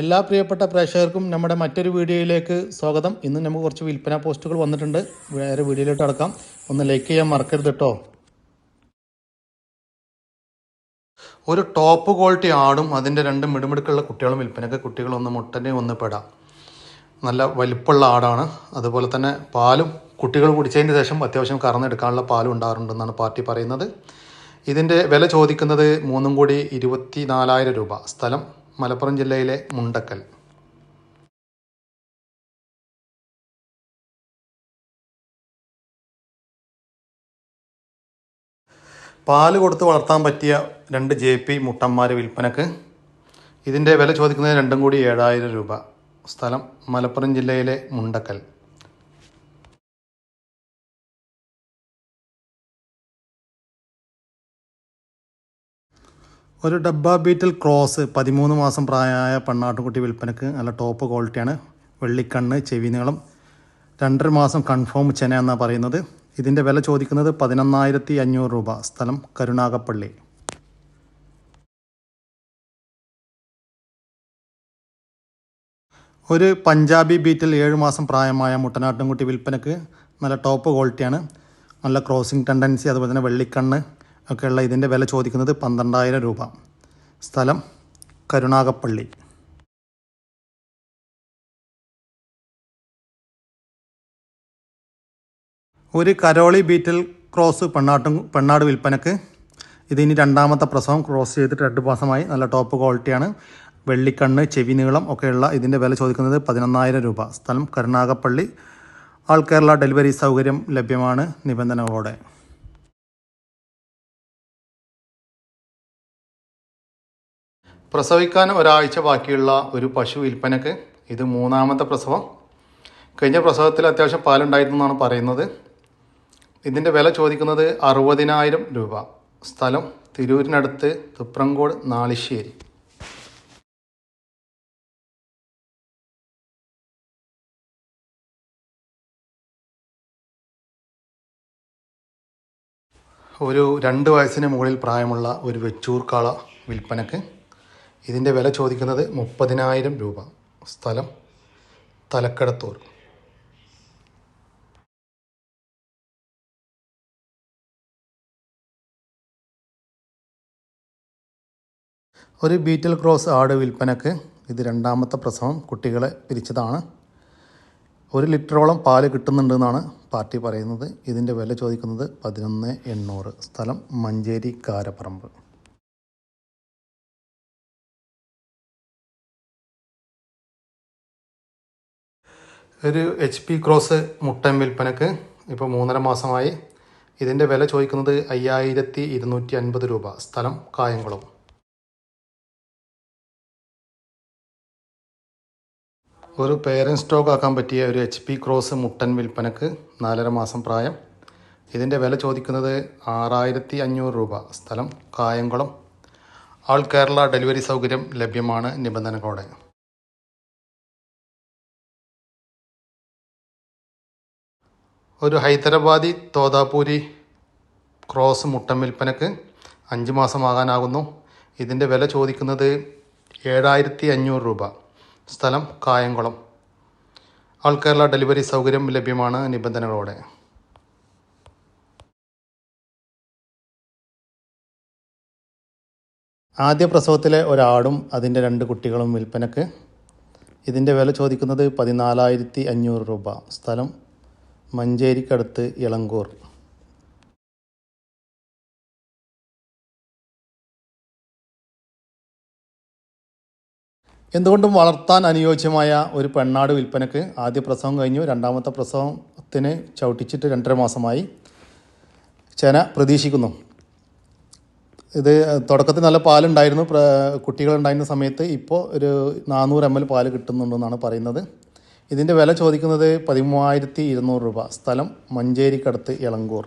എല്ലാ പ്രിയപ്പെട്ട പ്രേക്ഷകർക്കും നമ്മുടെ മറ്റൊരു വീഡിയോയിലേക്ക് സ്വാഗതം. ഇന്ന് നമുക്ക് കുറച്ച് വിൽപ്പന പോസ്റ്റുകൾ വന്നിട്ടുണ്ട്. വേറെ വീഡിയോയിലോട്ട് അടക്കാം ഒന്ന് ലൈക്ക് ചെയ്യാൻ മറക്കരുത് കേട്ടോ. ഒരു ടോപ്പ് ക്വാളിറ്റി ആടും അതിന്റെ രണ്ട് മിടുമിടുക്കുള്ള കുട്ടികളും വിൽപ്പനക്ക് കുട്ടികളൊന്ന് മുട്ടനെ ഒന്ന് പെടാം. നല്ല വലിപ്പമുള്ള ആടാണ്. അതുപോലെ തന്നെ പാലും കുട്ടികൾ കുടിച്ചതിന് ശേഷം അത്യാവശ്യം കറന്നെടുക്കാനുള്ള പാലും ഉണ്ടാകാറുണ്ടെന്നാണ് പാർട്ടി പറയുന്നത്. ഇതിന്റെ വില ചോദിക്കുന്നത് മൂന്നും കൂടി ഇരുപത്തി നാലായിരം രൂപ. സ്ഥലം മലപ്പുറം ജില്ലയിലെ മുണ്ടക്കൽ. പാൽ കൊടുത്ത് വളർത്താൻ പറ്റിയ രണ്ട് ജെ പി മുട്ടന്മാർ വിൽപ്പനക്ക് ഇതിന്റെ വില ചോദിക്കുന്നത് രണ്ടും കൂടി ഏഴായിരം രൂപ. സ്ഥലം മലപ്പുറം ജില്ലയിലെ മുണ്ടക്കൽ. ഒരു ഡബ്ബ ബീറ്റിൽ ക്രോസ് പതിമൂന്ന് മാസം പ്രായമായ പെണ്ണാട്ടുകുട്ടി വിൽപ്പനക്ക് നല്ല ടോപ്പ് ക്വാളിറ്റിയാണ് വെള്ളിക്കണ്ണ് ചെവി നീളം രണ്ടര മാസം കൺഫേം ചെന എന്നാണ് പറയുന്നത്. ഇതിന്റെ വില ചോദിക്കുന്നത് പതിനൊന്നായിരത്തി അഞ്ഞൂറ് രൂപ. സ്ഥലം കരുണാകപ്പള്ളി ഒരു പഞ്ചാബി ബീറ്റിൽ ഏഴ് മാസം പ്രായമായ മുട്ടനാട്ടുംകുട്ടി വിൽപ്പനക്ക് നല്ല ടോപ്പ് ക്വാളിറ്റിയാണ് നല്ല ക്രോസിംഗ് ടെൻഡൻസി അതുപോലെ തന്നെ വെള്ളിക്കണ്ണ് ഒക്കെയുള്ള ഇതിന്റെ വില ചോദിക്കുന്നത് പന്ത്രണ്ടായിരം രൂപ. സ്ഥലം കരുണാകപ്പള്ളി ഒരു കരോളി ബീറ്റിൽ ക്രോസ് പെണ്ണാട്ടും പെണ്ണാട് വിൽപ്പനക്ക്. ഇതിനി രണ്ടാമത്തെ പ്രസവം. ക്രോസ് ചെയ്തിട്ട് രണ്ട് മാസമായി. നല്ല ടോപ്പ് ക്വാളിറ്റിയാണ് വെള്ളിക്കണ്ണ് ചെവി നീളം ഒക്കെയുള്ള ഇതിന്റെ വില ചോദിക്കുന്നത് പതിനൊന്നായിരം രൂപ. സ്ഥലം കരുണാകപ്പള്ളി ആൾ കേരള ഡെലിവറി സൗകര്യം ലഭ്യമാണ് നിബന്ധനകളോടെ. പ്രസവിക്കാൻ ഒരാഴ്ച ബാക്കിയുള്ള ഒരു പശു വിൽപ്പനക്ക് ഇത് മൂന്നാമത്തെ പ്രസവം. കഴിഞ്ഞ പ്രസവത്തിൽ അത്യാവശ്യം പാലുണ്ടായിരുന്നെന്നാണ് പറയുന്നത്. ഇതിന്റെ വില ചോദിക്കുന്നത് അറുപതിനായിരം രൂപ. സ്ഥലം തിരൂരിനടുത്ത് തുപ്രങ്കോട് നാളിശ്ശേരി. ഒരു രണ്ട് വയസ്സിന് മുകളിൽ പ്രായമുള്ള ഒരു വെച്ചൂർക്കാള വിൽപ്പനക്ക് ഇതിന്റെ വില ചോദിക്കുന്നത് മുപ്പതിനായിരം രൂപ. സ്ഥലം തലക്കടത്തൂർ. ഒരു ബീറ്റിൽ ക്രോസ് ആട് വിൽപ്പനക്ക് ഇത് രണ്ടാമത്തെ പ്രസവം കുട്ടികളെ പിരിച്ചതാണ്. ഒരു ലിറ്ററോളം പാൽ കിട്ടുന്നുണ്ടെന്നാണ് പാർട്ടി പറയുന്നത്. ഇതിന്റെ വില ചോദിക്കുന്നത് പതിനൊന്ന് എണ്ണൂറ്. സ്ഥലം മഞ്ചേരി കാരപ്പറമ്പ്. ഒരു എച്ച് പി ക്രോസ് മുട്ടൻ വിൽപ്പനക്ക് ഇപ്പോൾ മൂന്നര മാസമായി. ഇതിന്റെ വില ചോദിക്കുന്നത് അയ്യായിരത്തി ഇരുന്നൂറ്റി അൻപത് രൂപ. സ്ഥലം കായംകുളം. ഒരു പേരൻ സ്റ്റോക്ക് ആക്കാൻ പറ്റിയ ഒരു എച്ച് പി ക്രോസ് മുട്ടൻ വിൽപ്പനക്ക് നാലര മാസം പ്രായം. ഇതിന്റെ വില ചോദിക്കുന്നത് ആറായിരത്തി അഞ്ഞൂറ് രൂപ. സ്ഥലം കായംകുളം. ആൾ കേരള ഡെലിവറി സൗകര്യം ലഭ്യമാണ് നിബന്ധനകളോടെ. ഒരു ഹൈദരാബാദി തോതാപൂരി ക്രോസ് മുട്ടൻ വിൽപ്പനക്ക് അഞ്ച് മാസമാകാനാകുന്നു. ഇതിന്റെ വില ചോദിക്കുന്നത് ഏഴായിരത്തി അഞ്ഞൂറ് രൂപ. സ്ഥലം കായംകുളം. ആൾ കേരള ഡെലിവറി സൗകര്യം ലഭ്യമാണ് നിബന്ധനകളോടെ. ആദ്യ പ്രസവത്തിലെ ഒരാടും അതിന്റെ രണ്ട് കുട്ടികളും വിൽപ്പനക്ക്. ഇതിന്റെ വില ചോദിക്കുന്നത് പതിനാലായിരത്തി അഞ്ഞൂറ് രൂപ. സ്ഥലം മഞ്ചേരിക്കടുത്ത് ഇളങ്കൂർ. എന്തുകൊണ്ടും വളർത്താൻ അനുയോജ്യമായ ഒരു പെണ്ണാട് വിൽപ്പനക്ക് ആദ്യ പ്രസവം കഴിഞ്ഞു. രണ്ടാമത്തെ പ്രസവത്തിന് ചവിട്ടിച്ചിട്ട് രണ്ടര മാസമായി. ചെന പ്രതീക്ഷിക്കുന്നു. ഇത് തുടക്കത്തിൽ നല്ല പാലുണ്ടായിരുന്നു. കുട്ടികളുണ്ടായിരുന്ന സമയത്ത് ഇപ്പോൾ ഒരു നാനൂറ് എം എൽ പാൽ കിട്ടുന്നുണ്ടെന്നാണ് പറയുന്നത്. ഇതിന്റെ വില ചോദിക്കുന്നത് പതിമൂവായിരത്തി ഇരുന്നൂറ് രൂപ. സ്ഥലം മഞ്ചേരിക്കടുത്ത് ഇളങ്കൂർ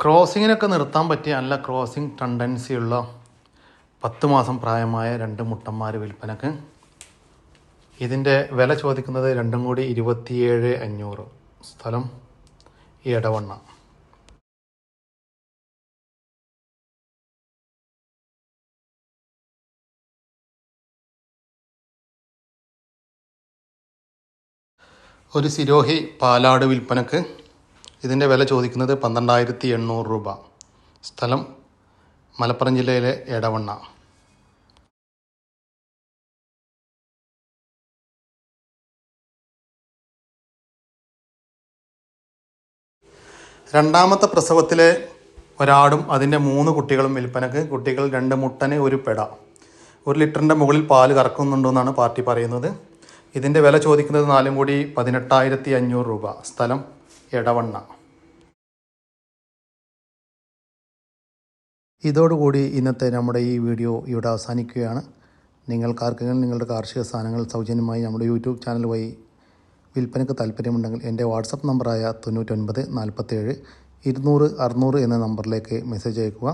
ക്രോസിങ്ങിനൊക്കെ നിർത്താൻ പറ്റിയ നല്ല ക്രോസിംഗ് ടെൻഡൻസിയുള്ള പത്ത് മാസം പ്രായമായ രണ്ട് മുട്ടന്മാർ വിൽപ്പനക്ക്. ഇതിന്റെ വില ചോദിക്കുന്നത് രണ്ടും കൂടി ഇരുപത്തിയേഴ് അഞ്ഞൂറ്. സ്ഥലം എടവണ്ണ ഒരു സിരോഹി പാലാട് വിൽപ്പനക്ക് ഇതിന്റെ വില ചോദിക്കുന്നത് പന്ത്രണ്ടായിരത്തി എണ്ണൂറ് രൂപ. സ്ഥലം മലപ്പുറം ജില്ലയിലെ എടവണ്ണ. രണ്ടാമത്തെ പ്രസവത്തിലെ ഒരാടും അതിന്റെ മൂന്ന് കുട്ടികളും വിൽപ്പനക്ക്. കുട്ടികൾ രണ്ട് മുട്ടന് ഒരു പെട. ഒരു ലിറ്ററിന്റെ മുകളിൽ പാൽ കറക്കുന്നുണ്ടെന്നാണ് പാർട്ടി പറയുന്നത്. ഇതിന്റെ വില ചോദിക്കുന്നത് നാലും കൂടി പതിനെട്ടായിരത്തി അഞ്ഞൂറ് രൂപ. സ്ഥലം എടവണ്ണ. ഇതോടുകൂടി ഇന്നത്തെ നമ്മുടെ ഈ വീഡിയോ ഇവിടെ അവസാനിക്കുകയാണ്. നിങ്ങൾക്കാർക്കെങ്കിലും നിങ്ങളുടെ കാർഷിക സാധനങ്ങൾ സൗജന്യമായി നമ്മുടെ യൂട്യൂബ് ചാനൽ വഴി വിൽപ്പനയ്ക്ക് താല്പര്യമുണ്ടെങ്കിൽ എന്റെ വാട്സപ്പ് നമ്പറായ തൊണ്ണൂറ്റൊൻപത് നാൽപ്പത്തേഴ് ഇരുന്നൂറ് അറുന്നൂറ് എന്ന നമ്പറിലേക്ക് മെസ്സേജ് അയക്കുക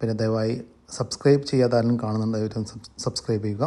പിന്നെ ദയവായി സബ്സ്ക്രൈബ് ചെയ്യാതാരും കാണുന്നുണ്ടായിരുന്നു സബ്സ്ക്രൈബ് ചെയ്യുക.